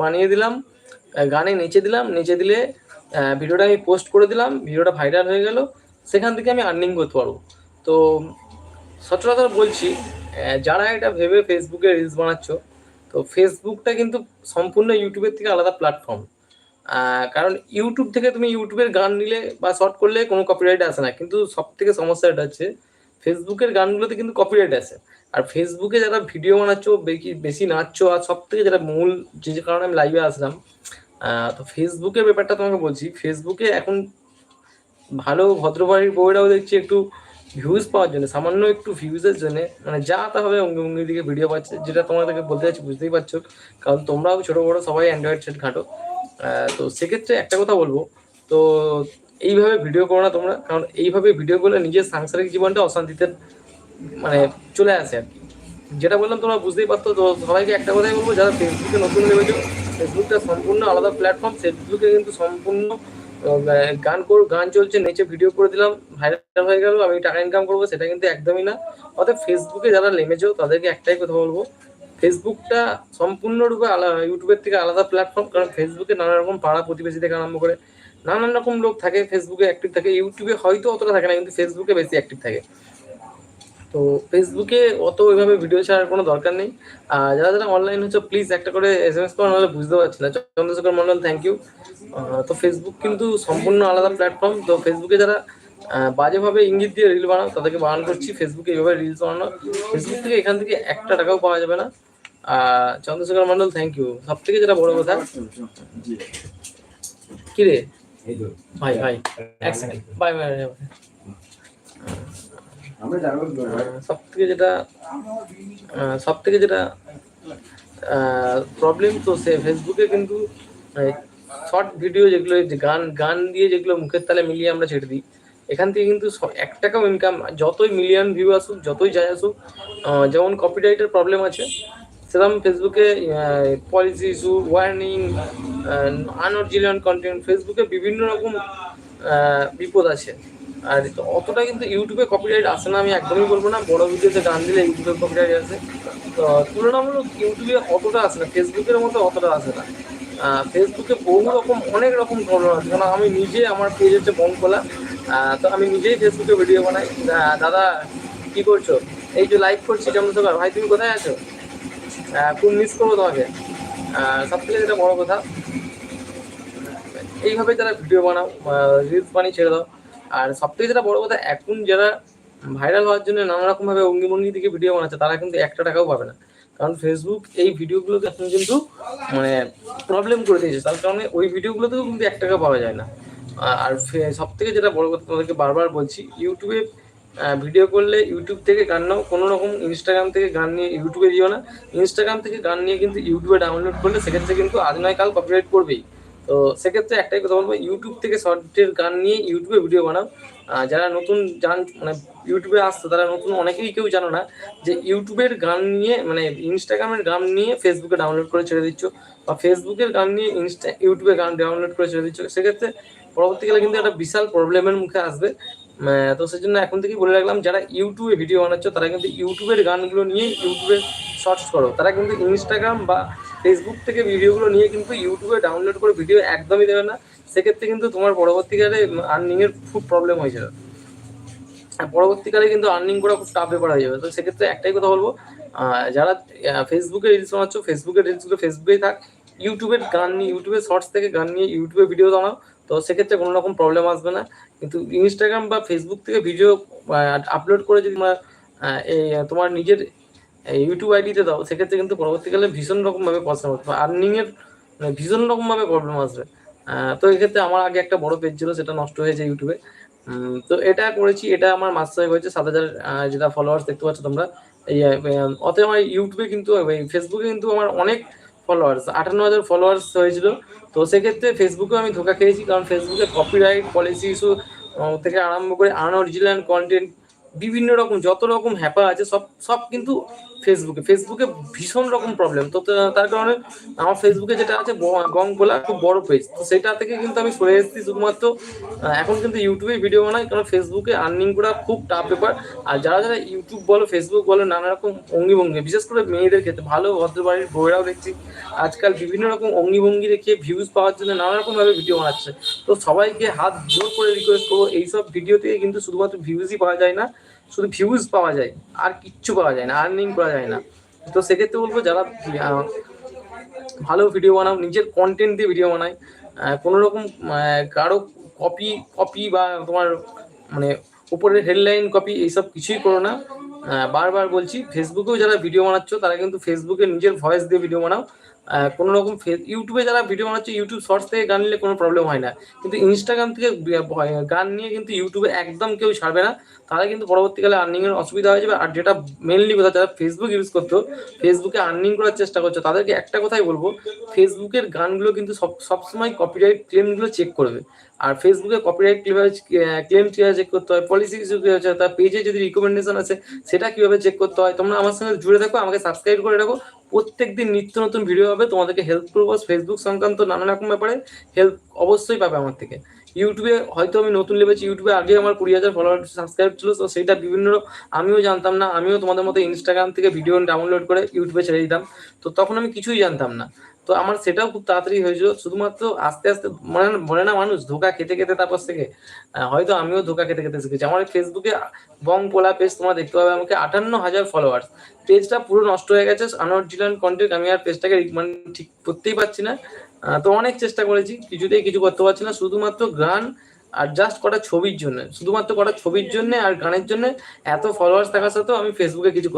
বানিয়ে দিলাম গানে নিচে দিলাম, নিচে দিলে ভিডিওটা আমি পোস্ট করে দিলাম, ভিডিওটা ভাইরাল হয়ে গেল, সেখান থেকে আমি আর্নিং করতে পারব। তো, সচরাচর বলছি যারা এটা ভেবে ফেসবুকে রিলস বানাচ্ছ, তো ফেসবুকটা কিন্তু সম্পূর্ণ ইউটিউবের থেকে আলাদা প্ল্যাটফর্ম কারণ ইউটিউব থেকে তুমি ইউটিউবের গান নিলে বা শর্ট করলে কোনো কপিরাইট আসে না, কিন্তু সব থেকে সমস্যা এটা হচ্ছে ফেসবুকের গানগুলোতে কিন্তু কপিরাইট আসে আর ফেসবুকে যারা ভিডিও বানাচ্ছ, বেশি নাচছো, আর সব থেকে যেটা মূল যে কারণে আমি লাইভে আসলাম তো ফেসবুকের ব্যাপারটা তোমাকে বলছি ফেসবুকে এখন ভালো ভদ্রবাড়ির বউরাও দেখছি একটু ভিউজ পাওয়ার জন্য, সামান্য একটু ভিউজের জন্য মানে যা তা হবে অঙ্গি অঙ্গি দিকে ভিডিও পাচ্ছে, যেটা তোমাদেরকে বলতে চাচ্ছি বুঝতেই পারছ। কারণ তোমরাও ছোট বড় সবাই অ্যান্ড্রয়েড সেট ঘাঁটো। তো সেক্ষেত্রে একটা কথা বলব, তো এইভাবে ভিডিও করো না তোমরা, কারণ এইভাবে ভিডিও করলে নিজের সাংসারিক জীবনটা অশান্তিতে মানে চলে আসে আর কি। যেটা বললাম তোমরা বুঝতেই পারতো, তো সবাইকে একটা কথাই বলব, যারা ফেসবুকে নতুন নেমেছো ফেসবুকটা সম্পূর্ণ আলাদা প্ল্যাটফর্ম ফেসবুকে কিন্তু সম্পূর্ণ গান কর, গান চলছে, নিচে ভিডিও করে দিলাম ভাইরাল হয়ে গেল, আমি টাকা ইনকাম করব, সেটা কিন্তু একদমই না। অর্থাৎ ফেসবুকে যারা নেমেছো, তাদেরকে একটাই কথা বলব ফেসবুকটা সম্পূর্ণরূপে আলাদা ইউটিউবের থেকে আলাদা প্ল্যাটফর্ম কারণ ফেসবুকে নানা রকম পাড়া প্রতিবেশী থেকে আরম্ভ করে নানান রকম লোক থাকে ফেসবুকে অ্যাক্টিভ থাকে ইউটিউবে হয়তো অতটা থাকে না কিন্তু ফেসবুকে বেশি অ্যাক্টিভ থাকে। তো ফেসবুকে অত ওইভাবে ভিডিও ছাড়ার কোনো দরকার নেই। আর যারা যারা অনলাইন হচ্ছে প্লিজ একটা করে এস এম এস করে নাহলে বুঝতে পারছি না। চন্দ্রশেখর মন্ডল থ্যাংক ইউ তো ফেসবুক কিন্তু সম্পূর্ণ আলাদা প্ল্যাটফর্ম তো ফেসবুকে যারা বাজেভাবে ইঙ্গিত দিয়ে রিল বানাও তাদেরকে বানান করছি ফেসবুকে এইভাবে রিলস বানানো। ফেসবুক থেকে এখান থেকে একটা টাকাও পাওয়া যাবে না। চন্দ্রশেখর মন্ডল থ্যাংক ইউ সব থেকে যেটা বড় কথা কি রে? ভাই ভাই। এক সেকেন্ড বাই বাই সব থেকে যেটা সব থেকে যেটা প্রবলেম তো সে ফেসবুকে কিন্তু শর্ট ভিডিও যেগুলো গান গান দিয়ে যেগুলো মুখের তালে মিলিয়ে আমরা ছেড়ে দিই। এখান থেকে কিন্তু এক টাকাও ইনকাম যতই মিলিয়ন ভিউ আসুক যতই যাই আসুক যেমন কপিরাইটের প্রবলেম আছে সেরকম ফেসবুকে policy issue warning unoriginal content ফেসবুকে বিভিন্ন রকম বিপদ আছে। আর অতটা কিন্তু ইউটিউবে কপিরাইট আসে না, আমি একদমই বলব না। বড় ভিডিওতে গান দিলে ইউটিউবে কপিরাইট আসে। তো তুলনামূলক ইউটিউবে অতটা আসে না ফেসবুকের মতো অতটা আসে না। ফেসবুকে বহু রকম, অনেক রকম প্রবলেম আছে। কারণ আমি নিজে আমার পেজ হচ্ছে বন খোলা তো আমি নিজেই ফেসবুকে ভিডিও বানাই। দাদা, কি করছ? এই যে লাইভ করছি চন্দ্রশেখর ভাই, তুমি কোথায় আছো? খুব মিস করব তোমাকে? সব থেকে যেটা বড় কথা, এইভাবে যারা ভিডিও বানাও রিলস বানিয়ে ছেড়ে দাও। আর সব থেকে যেটা বড় কথা, এখন যারা ভাইরাল হওয়ার জন্য নানা রকম ভাবে অঙ্গি ভঙ্গি দিকে ভিডিও বানাচ্ছে, তারা কিন্তু একটা টাকাও পাবে না। কারণ ফেসবুক এই ভিডিওগুলোকে এখন কিন্তু মানে প্রবলেম করে দিয়েছে। তার কারণে ওই ভিডিওগুলোতেও কিন্তু এক টাকা পাওয়া যায় না। আর সব থেকে যেটা বড় কথা তোমাদেরকে বারবার বলছি ইউটিউবে ভিডিও করলে ইউটিউব থেকে গান নাও। কোনো রকম ইনস্টাগ্রাম থেকে গান নিয়ে ইউটিউবে দিও না। ইনস্টাগ্রাম থেকে গান নিয়ে কিন্তু ইউটিউবে ডাউনলোড করলে সেক্ষেত্রে কিন্তু আজ নয়, কাল কপিরাইট করবেই। তো সেক্ষেত্রে একটাই কথা বলব ইউটিউব থেকে শর্টের গান নিয়ে ইউটিউবে ভিডিও বানাও। যারা নতুন জান মানে ইউটিউবে আসতো তারা নতুন অনেকেই কেউ জানো না যে ইউটিউবের গান নিয়ে মানে ইনস্টাগ্রামের গান নিয়ে ফেসবুকে ডাউনলোড করে ছেড়ে দিচ্ছ বা ফেসবুকের গান নিয়ে ইনস্টা ইউটিউবে গান ডাউনলোড করে ছেড়ে দিচ্ছ। সেক্ষেত্রে পরবর্তীকালে কিন্তু একটা বিশাল প্রবলেমের মুখে আসবে। আহ, তো সেজন্য এখন থেকেই বলে রাখলাম যারা ইউটিউবে ভিডিও বানাচ্ছ তারা কিন্তু ইউটিউবের গানগুলো নিয়ে ইউটিউবে সার্চ করো। তারা কিন্তু ইনস্টাগ্রাম বা ফেসবুক থেকে ভিডিওগুলো নিয়ে কিন্তু ইউটিউবে ডাউনলোড করে ভিডিও একদমই দেবে না। সেক্ষেত্রে কিন্তু তোমার পরবর্তীকালে আর্নিংয়ের খুব প্রবলেম হয়ে যাবে। পরবর্তীকালে কিন্তু আর্নিং করা খুব টাফ ব্যাপার হয়ে যাবে। তো সেক্ষেত্রে একটাই কথা বলব যারা ফেসবুকে রিলস বানাচ্ছ ফেসবুকে রিলসগুলো ফেসবুকেই থাক। ইউটিউবের গান নিয়ে ইউটিউবের শর্টস থেকে গান নিয়ে, ইউটিউবে ভিডিও বানাও, তো সেক্ষেত্রে কোনো রকম প্রবলেম আসবে না। কিন্তু ইনস্টাগ্রাম বা ফেসবুক থেকে ভিডিও আপলোড করে যদি তোমার তোমার নিজের ইউটিউব আইডিতে দাও, সেক্ষেত্রে কিন্তু পরবর্তীকালে ভীষণ রকমভাবে পয়সা হতে আর্নিংয়ের মানে ভীষণ রকমভাবে প্রবলেম আসবে। তো এক্ষেত্রে আমার আগে একটা বড় পেজ ছিল, সেটা নষ্ট হয়েছে ইউটিউবে তো এটা করেছি, এটা আমার মাস ছয়েক হয়েছে সাত হাজার যেটা ফলোয়ার্স দেখতে পাচ্ছ তোমরা। অতএব আমার ইউটিউবে কিন্তু ফেসবুকে কিন্তু আমার অনেক ফলোয়ার্স আটান্ন হাজার ফলোয়ার্স হয়েছিল। তো সেক্ষেত্রে ফেসবুকেও আমি ধোকা খেয়েছি, কারণ ফেসবুকে কপিরাইট পলিসি ইস্যু থেকে আরম্ভ করে আনঅরিজিনাল কন্টেন্ট বিভিন্ন রকম, যত রকম হ্যাপা আছে, সব সব কিন্তু ফেসবুকে ফেসবুকে ভীষণ রকম প্রবলেম তো তার কারণে আমার ফেসবুকে যেটা আছে গং বলা খুব বড় পেজ তো সেটা থেকে কিন্তু আমি সরে এসেছি শুধুমাত্র এখন কিন্তু ইউটিউবে ভিডিও বানাই, কারণ ফেসবুকে আর্নিং করা খুব টাফ ব্যাপার। আর যারা যারা ইউটিউব বলো ফেসবুক বলো, নানা রকম অঙ্গি ভঙ্গি বিশেষ করে মেয়েদের ক্ষেত্রে, ভালো ভদ্র বাড়ির বউয়েরাও দেখছি, আজকাল বিভিন্ন রকম অঙ্গি ভঙ্গি রেখে ভিউজ পাওয়ার জন্য নানা রকমভাবে ভিডিও বানাচ্ছে। তো সবাইকে হাত জোর করে রিকোয়েস্ট করব, এইসব ভিডিও থেকে কিন্তু শুধুমাত্র ভিউজই পাওয়া যায় না। শুধু ভিউজ পাওয়া যায়, আর কিচ্ছু পাওয়া যায় না আর্নিং করা যায় না। তো সেক্ষেত্রে বলব, যারা ভালো ভিডিও বানাও, নিজের কন্টেন্ট দিয়ে ভিডিও বানায় কোনো রকম কারও কপি কপি বা তোমার মানে উপরের হেডলাইন কপি এইসব কিছুই করো না। বারবার বলছি ফেসবুকেও যারা ভিডিও বানাচ্ছ, তারা কিন্তু ফেসবুকে নিজের ভয়েস দিয়ে ভিডিও বানাও। কোনো রকম ইউটিউবে যারা ভিডিও বানাচ্ছে, ইউটিউব শর্টস থেকে গান নিলে কোনো প্রবলেম হয় না। কিন্তু ইনস্টাগ্রাম থেকে গান নিয়ে কিন্তু ইউটিউবে একদম কেউ ছাড়বে না। তাহলে কিন্তু পরবর্তীকালে আর্নিংয়ের অসুবিধা হয়ে যাবে। আর যেটা মেনলি কথা, যারা ফেসবুক ইউজ করতো ফেসবুকে আর্নিং করার চেষ্টা করছ, তাদেরকে একটা কথাই বলব ফেসবুকের গানগুলো কিন্তু সব সবসময় কপিরাইট ক্লেমগুলো চেক করবে। আর ফেসবুকে কপিরাইট ক্লেম কীভাবে চেক করতে হয় পলিসি কিছু কি আছে তার পেজে যদি রিকমেন্ডেশন আছে সেটা কীভাবে চেক করতে হয়, তোমরা আমার সঙ্গে জুড়ে থাকো, আমাকে সাবস্ক্রাইব করে রাখো। প্রত্যেকদিন নিত্য নতুন ভিডিও হবে। তোমাদেরকে হেল্প করব। ফেসবুক সংক্রান্ত নানা রকম ব্যাপারে হেল্প অবশ্যই পাবে আমার থেকে। ইউটিউবে হয়তো আমি নতুন লেভেছি ইউটিউবে আগে আমার কুড়ি হাজার ফলোয়ার সাবস্ক্রাইব ছিল, তো সেইটা বিভিন্ন আমিও জানতাম না। আমিও তোমাদের মতো ইনস্টাগ্রাম থেকে ভিডিও ডাউনলোড করে ইউটিউবে ছেড়ে দিতাম। তো তখন আমি কিছুই জানতাম না। তো আমার সেটাও খুব তাড়াতাড়ি হয়েছিল শুধুমাত্র আস্তে আস্তে মনে বলে না মানুষ, ধোকা খেতে খেতে তারপর থেকে হয়তো আমিও ধোকা খেতে খেতে শিখেছি। আমার ফেসবুকে বং পোলা পেজ তোমরা দেখতে পাবে, আমাকে আটান্ন হাজার ফলোয়ার্স পেজটা পুরো নষ্ট হয়ে গেছে আনোয়ার জিলান কন্টেন্ট আমি আর পেজটাকে মানে ঠিক করতেই পারছি না। তো অনেক চেষ্টা করেছি, কিছুতেই কিছু করতে পারছি না। শুধুমাত্র গান আর জাস্ট কটা ছবির জন্য, শুধুমাত্র কটা ছবির জন্য আর গানের জন্য এত ফলোয়ার্স থাকার সত্ত্বেও আমি ফেসবুকে কিছু